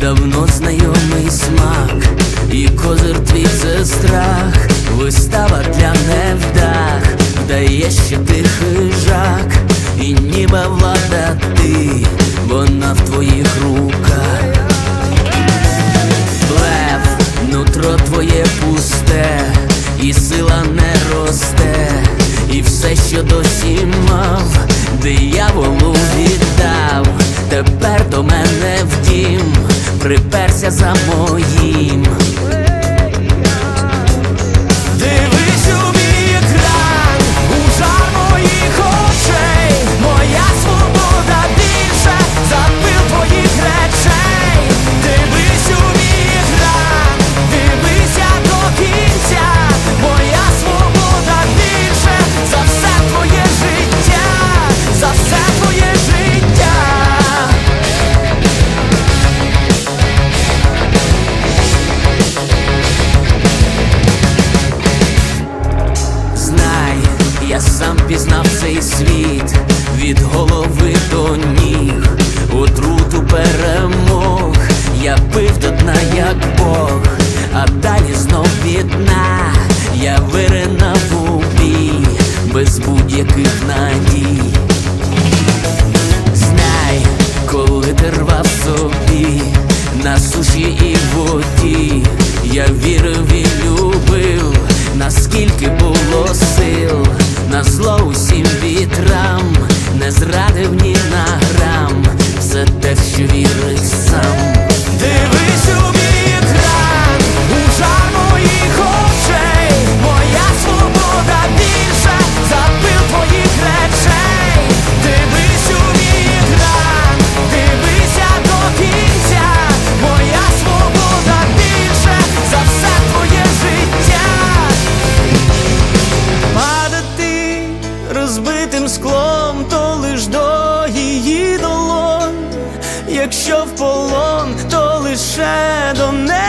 давно знайомий смак, і козир твій це страх, вистава для невдах, вдає, що ти хижак, і ніби влада ти, вона в твоїх руках. Блеф, нутро твоє пусте, і сила не росте, і все, що досі мав, дияволу віддав, тепер до мене в дім, приперся за моїм. Сам пізнав цей світ. Від голови до ніг, отруту перемог, я пив до дна, як Бог, а далі знов від дна, я виринав у бій, без будь-яких надій. Знай, коли ти рвав собі розбитим склом, то лиш до її долонь. Якщо в полон, то лише до неї